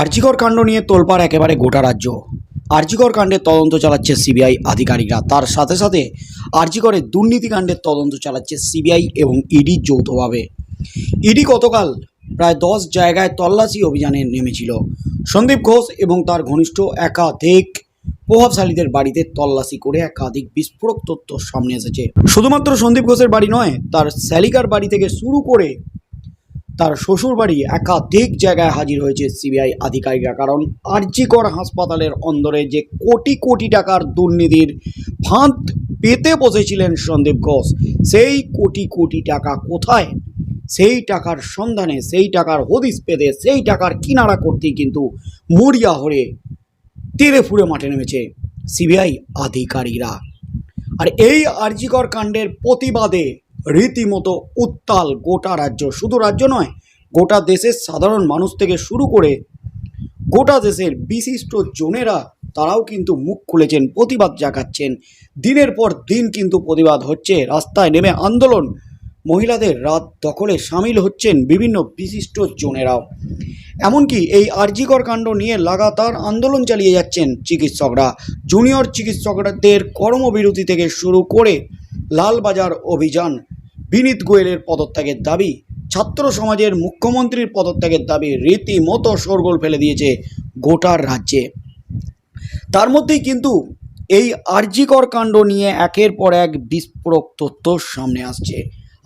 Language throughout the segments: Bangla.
আরজিকর কাণ্ড নিয়ে তোলপাড় একেবারে গোটা রাজ্য। আরজিকর কাণ্ডের তদন্ত চালাচ্ছে সিবিআই আধিকারিকরা। তার সাথে সাথে আরজিকরের দুর্নীতিকাণ্ডের তদন্ত চালাচ্ছে সিবিআই এবং ইডি যৌথভাবে। ইডি গতকাল প্রায় দশ জায়গায় তল্লাশি অভিযানে নেমেছিল। সন্দীপ ঘোষ এবং তার ঘনিষ্ঠ একাধিক প্রভাবশালীদের বাড়িতে তল্লাশি করে একাধিক বিস্ফোরক তথ্য সামনে এসেছে। শুধুমাত্র সন্দীপ ঘোষের বাড়ি নয়, তার স্যালিকার বাড়ি থেকে শুরু করে তার শ্বশুর বাড়ি একাধিক জায়গায় হাজির হয়েছে সিবিআই আধিকারিকরা। কারণ আরজিকর হাসপাতালের অন্দরে যে কোটি কোটি টাকার দুর্নীতির ফাঁদ পেতে বসেছিলেন সন্দীপ ঘোষ, সেই কোটি কোটি টাকা কোথায়? সেই টাকার সন্ধানে, সেই টাকার হদিস পেতে, সেই টাকার কিনারা করতেই কিন্তু মরিয়া হয়ে তেরে ফুড়ে মাঠে নেমেছে সিবিআই আধিকারিকরা। আর এই আরজিকর কাণ্ডের প্রতিবাদে রীতিমতো উত্তাল গোটা রাজ্য, শুধু রাজ্য নয় গোটা দেশের সাধারণ মানুষ থেকে শুরু করে গোটা দেশের বিশিষ্ট জনেরা তারাও কিন্তু মুখ খুলেছেন, প্রতিবাদ জাগাচ্ছেন। দিনের পর দিন কিন্তু প্রতিবাদ হচ্ছে। রাস্তায় নেমে আন্দোলন। মহিলাদের রাত দখলে সামিল হচ্ছেন বিভিন্ন বিশিষ্ট জনেরাও। এমনকি এই আরজিকর কাণ্ড নিয়ে লাগাতার আন্দোলন চালিয়ে যাচ্ছেন চিকিৎসকরা। জুনিয়র চিকিৎসকদের কর্মবিরতি থেকে শুরু করে লালবাজার অভিযান, বিনীত গোয়েলের পদত্যাগের দাবি ছাত্র সমাজের মুখ্যমন্ত্রীর পদত্যাগের দাবি রীতিমতো শোরগোল ফেলে দিয়েছে গোটার রাজ্যে। তার মধ্যেই কিন্তু এই আরজিকর কাণ্ড নিয়ে একের পর এক বিস্ফোরক তথ্য সামনে আসছে।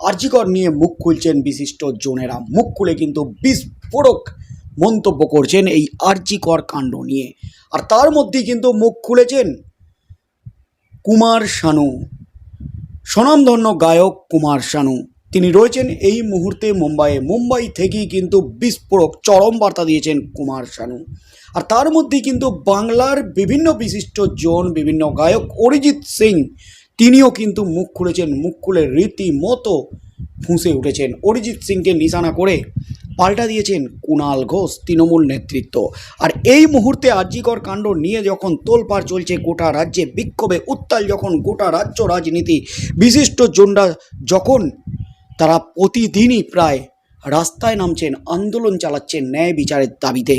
আরজিকর নিয়ে মুখ খুলছেন বিশিষ্ট জনেরা। মুখ খুলে কিন্তু বিস্ফোরক মন্তব্য করছেন এই আরজিকর কাণ্ড নিয়ে। আর তার মধ্যেই কিন্তু মুখ খুলেছেন কুমার শানু। স্বনামধন্য গায়ক কুমার শানু। তিনি রয়েছেন এই মুহূর্তে মুম্বাইয়ে। মুম্বাই থেকেই কিন্তু বিস্ফোরক চরম বার্তা দিয়েছেন কুমার শানু। আর তার মধ্যেই কিন্তু বাংলার বিভিন্ন বিশিষ্ট জন, বিভিন্ন গায়ক অরিজিৎ সিং, তিনিও কিন্তু মুখ খুলেছেন, মুখ খুলে রীতিমতো ফুঁসে উঠেছেন। অরিজিৎ সিংকে নিশানা করে পাল্টা দিয়েছেন কুণাল ঘোষ, তৃণমূল নেতৃত্ব। আর এই মুহূর্তে আর্যিকর কাণ্ড নিয়ে যখন তোলপাড় চলছে গোটা রাজ্যে, বিক্ষোভে উত্তাল যখন গোটা রাজ্য রাজনীতি, বিশিষ্ট জনরা যখন তারা প্রতিদিনই প্রায় রাস্তায় নামছেন, আন্দোলন চালাচ্ছেন ন্যায় বিচারের দাবিতে।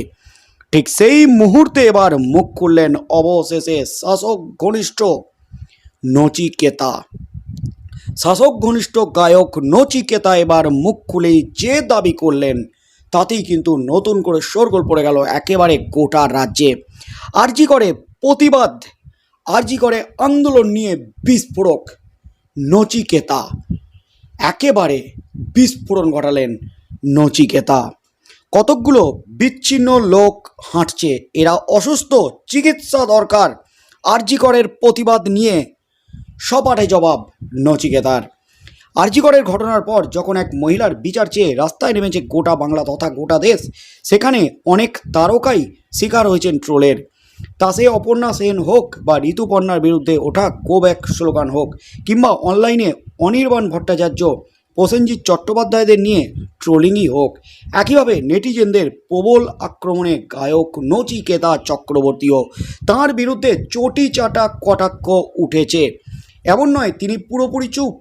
ঠিক সেই মুহূর্তে এবার মুখ খুললেন অবশেষে শাসক ঘনিষ্ঠ নচিকেতা। শাসক ঘনিষ্ঠ গায়ক নচিকেতা এবার মুখ খুলেই যে দাবি করলেন, তাতেই কিন্তু নতুন করে শোরগোল পড়ে গেল একেবারে গোটা রাজ্যে। আরজি করে প্রতিবাদ আরজি করে আন্দোলন নিয়ে বিস্ফোরক নচিকেতা। একেবারে বিস্ফোরণ ঘটালেন নচিকেতা। কতকগুলো বিচ্ছিন্ন লোক হাঁটছে, এরা অসুস্থ, চিকিৎসা দরকার, আরজিকরের প্রতিবাদ নিয়ে সপাটে জবাব নচিকেতার। আরজিকরের ঘটনার পর যখন এক মহিলার বিচার চেয়ে রাস্তায় নেমেছে গোটা বাংলা তথা গোটা দেশ, সেখানে অনেক তারকাই শিকার হয়েছেন ট্রোলের। তা সে অপর্ণা সেন হোক বা ঋতুপর্ণার বিরুদ্ধে ওঠা গো ব্যাক স্লোগান হোক কিংবা অনলাইনে অনির্বাণ ভট্টাচার্য, প্রসেনজিৎ চট্টোপাধ্যায়দের নিয়ে ট্রোলিংই হোক, একইভাবে নেটিজেনদের প্রবল আক্রমণে গায়ক নচিকেতা চক্রবর্তীও তার বিরুদ্ধে চটি চাটা কটাক্ষ উঠেছে। এমন নয়, তিনি পুরোপুরি চুপ।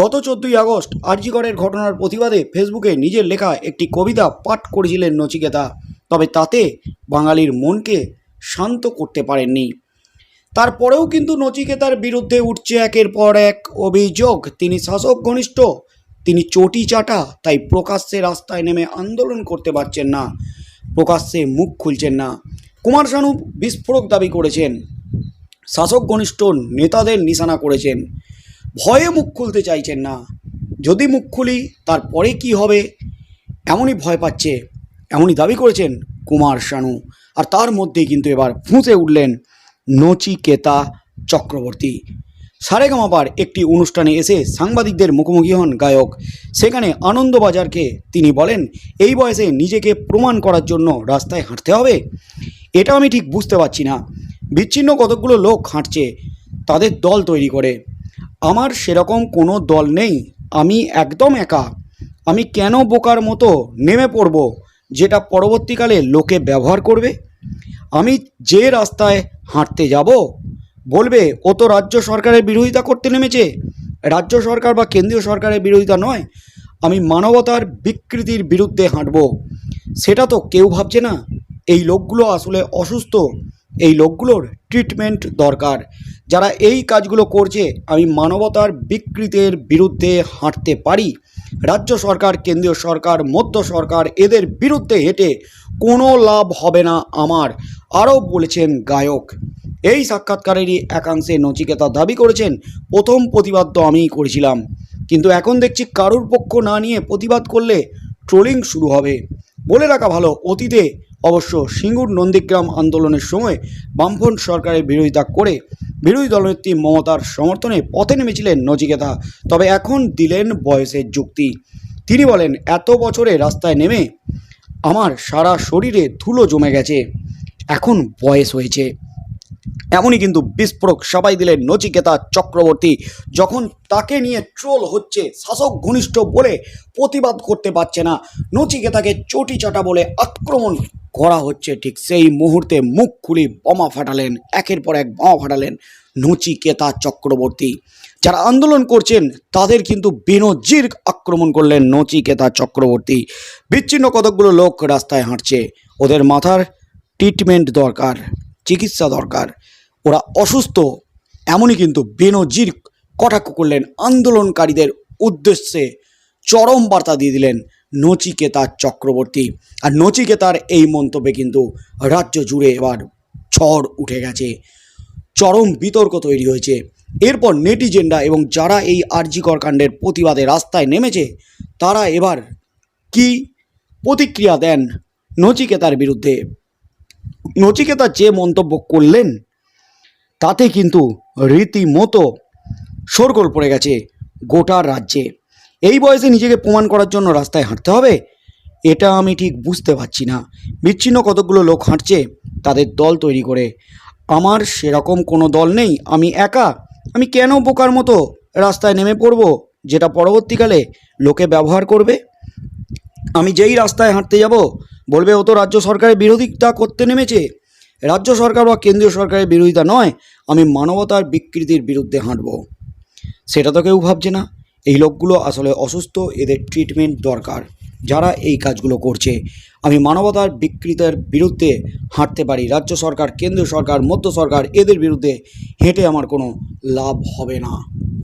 গত চোদ্দই আগস্ট আরজিগড়ের ঘটনার প্রতিবাদে ফেসবুকে নিজের লেখা একটি কবিতা পাঠ করেছিলেন নচিকেতা। তবে তাতে বাঙালির মনকে শান্ত করতে পারেননি। তারপরেও কিন্তু নচিকেতার বিরুদ্ধে উঠছে একের পর এক অভিযোগ। তিনি শাসক ঘনিষ্ঠ, তিনি চটি চাটা, তাই প্রকাশ্যে রাস্তায় নেমে আন্দোলন করতে পারছেন না। প্রকাশ্যে মুখ খুলছেন না। কুমার শানু বিস্ফোরক দাবি করেছেন। শাসক ঘনিষ্ঠ নেতাদের নিশানা করেছেন। ভয়ে মুখ খুলতে চাইছেন না। যদি মুখ খুলি, তারপরে কি হবে? এমনই ভয় পাচ্ছে। এমনই দাবি করেছেন কুমার শানু। আর তার মধ্যেই কিন্তু এবার ফুঁসে উঠলেন নচিকেতা চক্রবর্তী। সারেগামাপার একটি অনুষ্ঠানে এসে সাংবাদিকদের মুখোমুখি হন গায়ক। সেখানে আনন্দবাজারকে তিনি বলেন, এই বয়সে নিজেকে প্রমাণ করার জন্য রাস্তায় হাঁটতে হবে? এটা আমি ঠিক বুঝতে পারছি না। বিচ্ছিন্ন কতকগুলো লোক হাঁটছে, তাদের দল তৈরি করে। আমার সেরকম কোনো দল নেই। আমি একদম একা। আমি কেন বোকার মতো নেমে পড়ব? যেটা পরবর্তীকালে লোকে ব্যবহার করবে? আমি যে রাস্তায় হাঁটতে যাব, বলবে, ও তো রাজ্য সরকারের বিরোধিতা করতে নেমেছে। রাজ্য সরকার বা কেন্দ্রীয় সরকারের বিরোধিতা নয়। আমি মানবতার বিকৃতির বিরুদ্ধে হাঁটব। সেটা তো কেউ ভাবছে না। এই লোকগুলো আসলে অসুস্থ। এই লোকগুলোর ট্রিটমেন্ট দরকার। যারা এই কাজগুলো করছে, আমি মানবতার বিকৃতের বিরুদ্ধে হাঁটতে পারি। রাজ্য সরকার, কেন্দ্রীয় সরকার, মধ্য সরকার, এদের বিরুদ্ধে হেঁটে কোনো লাভ হবে না আমার, আরও বলেছেন গায়ক। এই সাক্ষাৎকারেরই একাংশে নচিকেতা দাবি করেছেন, প্রথম প্রতিবাদ তো আমিই করেছিলাম। কিন্তু এখন দেখছি কারুর পক্ষ না নিয়ে প্রতিবাদ করলে ট্রোলিং শুরু হবে। বলে রাখা ভালো, অতীতে অবশ্য সিঙ্গুর নন্দীগ্রাম আন্দোলনের সময় বামফ্রন্ট সরকারের বিরোধিতা করে বিরোধী দলনেত্রী মমতার সমর্থনে পথে নেমেছিলেন নচিকেতা তবে এখন দিলেন বয়সের যুক্তি। তিনি বলেন, এত বছরে রাস্তায় নেমে আমার সারা শরীরে ধুলো জমে গেছে। এখন বয়স হয়েছে। এমনই কিন্তু বিস্ফোরক সবাই দিলেন নচিকেতা চক্রবর্তী। যখন তাকে নিয়ে ট্রোল হচ্ছে, শাসক ঘনিষ্ঠ বলে প্রতিবাদ করতে পারছে না। নচিকেতাকে চটি চাটা বলে আক্রমণ করা হচ্ছে। ঠিক সেই মুহূর্তে মুখ খুলি বোমা ফাটালেন, একের পর এক বোমা ফাটালেন নচিকেতা চক্রবর্তী। যারা আন্দোলন করছেন, তাদের কিন্তু বেনজির আক্রমণ করলেন নচিকেতা চক্রবর্তী। বিচ্ছিন্ন কতকগুলো লোক রাস্তায় হাঁটছে, ওদের মাথার ট্রিটমেন্ট দরকার। চিকিৎসা দরকার। ওরা অসুস্থ, এমনই কিন্তু বেনজির কটাক্ষ করলেন আন্দোলনকারীদের উদ্দেশ্যে। চরম বার্তা দিয়ে দিলেন নচিকেতা চক্রবর্তী। আর নচিকেতার এই মন্তব্যে কিন্তু রাজ্য জুড়ে এবার ঝড় উঠে গেছে। চরম বিতর্ক তৈরি হয়েছে। এরপর নেটিজেন্ডা এবং যারা এই আরজিকর কাণ্ডের প্রতিবাদে রাস্তায় নেমেছে, তারা এবার কি প্রতিক্রিয়া দেন নচিকেতার বিরুদ্ধে? নচিকেতা যে মন্তব্য করলেন, তাতে কিন্তু রীতিমতো শোরগোল পড়ে গেছে গোটা রাজ্যে। এই বয়সে নিজেকে প্রমাণ করার জন্য রাস্তায় হাঁটতে হবে, এটা আমি ঠিক বুঝতে পারছি না। বিচ্ছিন্ন কতগুলো লোক হাঁটছে, তাদের দল তৈরি করে। আমার সেরকম কোনো দল নেই, আমি একা। আমি কেন বোকার মতো রাস্তায় নেমে পড়ব, যেটা পরবর্তীকালে লোকে ব্যবহার করবে? আমি যেই রাস্তায় হাঁটতে যাব বলবে, ও তো রাজ্য সরকারের বিরোধিতা করতে নেমেছে। রাজ্য সরকার বা কেন্দ্রীয় সরকারের বিরোধিতা নয়, আমি মানবতার বিকৃতির বিরুদ্ধে হাঁটব। সেটা তো কেউ ভাবছে না। এই লোকগুলো আসলে অসুস্থ, এদের ট্রিটমেন্ট দরকার। যারা এই কাজগুলো করছে, আমি মানবতার বিকৃতের বিরুদ্ধে হাঁটতে পারি। রাজ্য সরকার, কেন্দ্রীয় সরকার, মধ্য সরকার, এদের বিরুদ্ধে হেঁটে আমার কোনো লাভ হবে না।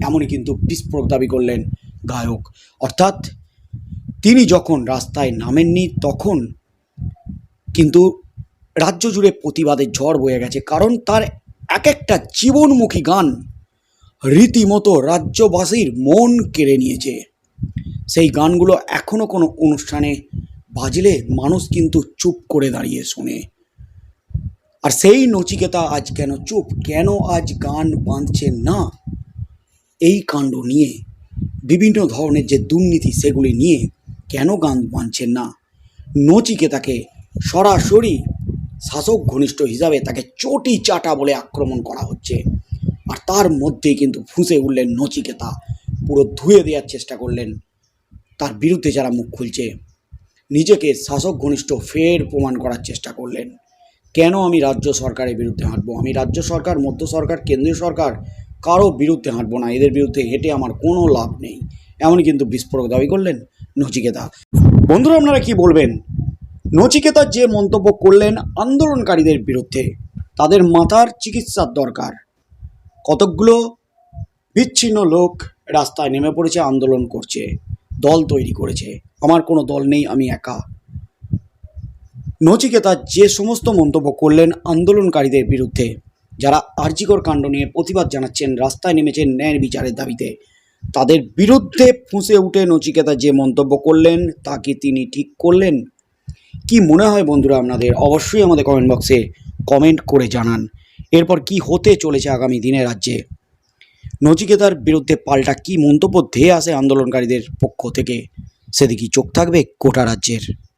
এমনই কিন্তু বিস্ফোরক দাবি করলেন গায়ক। অর্থাৎ তিনি যখন রাস্তায় নামেননি, তখন কিন্তু রাজ্য জুড়ে প্রতিবাদের ঝড় বয়ে গেছে, কারণ তার এক একটা জীবনমুখী গান রীতিমতো রাজ্যবাসীর মন কেড়ে নিয়েছে। সেই গানগুলো এখনও কোনো অনুষ্ঠানে বাজলে মানুষ কিন্তু চুপ করে দাঁড়িয়ে শোনে। আর সেই নচিকেতা আজ কেন চুপ? কেন আজ গান বাঁধছে না? এই কাণ্ড নিয়ে, বিভিন্ন ধরনের যে দুর্নীতি সেগুলি নিয়ে কেন গান বাঁধছেন না? নচিকেতাকে সরাসরি শাসক ঘনিষ্ঠ হিসাবে তাকে চটি চাটা বলে আক্রমণ করা হচ্ছে। আর তার মধ্যেই কিন্তু ফুঁসে উঠলেন নচিকেতা। পুরো ধুয়ে দেওয়ার চেষ্টা করলেন। তার বিরুদ্ধে যারা মুখ খুলছে, নিজেকে শাসক ঘনিষ্ঠ ফের প্রমাণ করার চেষ্টা করলেন। কেন আমি রাজ্য সরকারের বিরুদ্ধে হাঁটবো? আমি রাজ্য সরকার, মধ্য সরকার, কেন্দ্রীয় সরকার, কারও বিরুদ্ধে হাঁটবো না। এদের বিরুদ্ধে হেঁটে আমার কোনো লাভ নেই। এমনই কিন্তু বিস্ফোরক দাবি করলেন নচিকেতা। বন্ধুরা, আপনারা কি বলবেন? নচিকেতা যে মন্তব্য করলেন আন্দোলনকারীদের বিরুদ্ধে, তাদের মাথার চিকিৎসার দরকার। কতকগুলো বিচ্ছিন্ন লোক রাস্তায় নেমে পড়েছে, আন্দোলন করছে, দল তৈরি করেছে। আমার কোনো দল নেই, আমি একা। নচিকেতা যে সমস্ত মন্তব্য করলেন আন্দোলনকারীদের বিরুদ্ধে, যারা আর্জিকর কাণ্ড নিয়ে প্রতিবাদ জানাচ্ছেন, রাস্তায় নেমেছেন ন্যায় বিচারের দাবিতে, তাদের বিরুদ্ধে ফুঁসে উঠে নচিকেতা যে মন্তব্য করলেন, তা কি তিনি ঠিক করলেন? কি মনে হয় বন্ধুরা আপনাদের? অবশ্যই আমাদের কমেন্ট বক্সে কমেন্ট করে জানান। এরপর কি হতে চলেছে আগামী দিনে রাজ্যে? নচিকেতার বিরুদ্ধে পাল্টা কি মন্তব্য ধেয়ে আসে আন্দোলনকারীদের পক্ষ থেকে? সেদিকেই চোখ থাকবে কোটা রাজ্যের?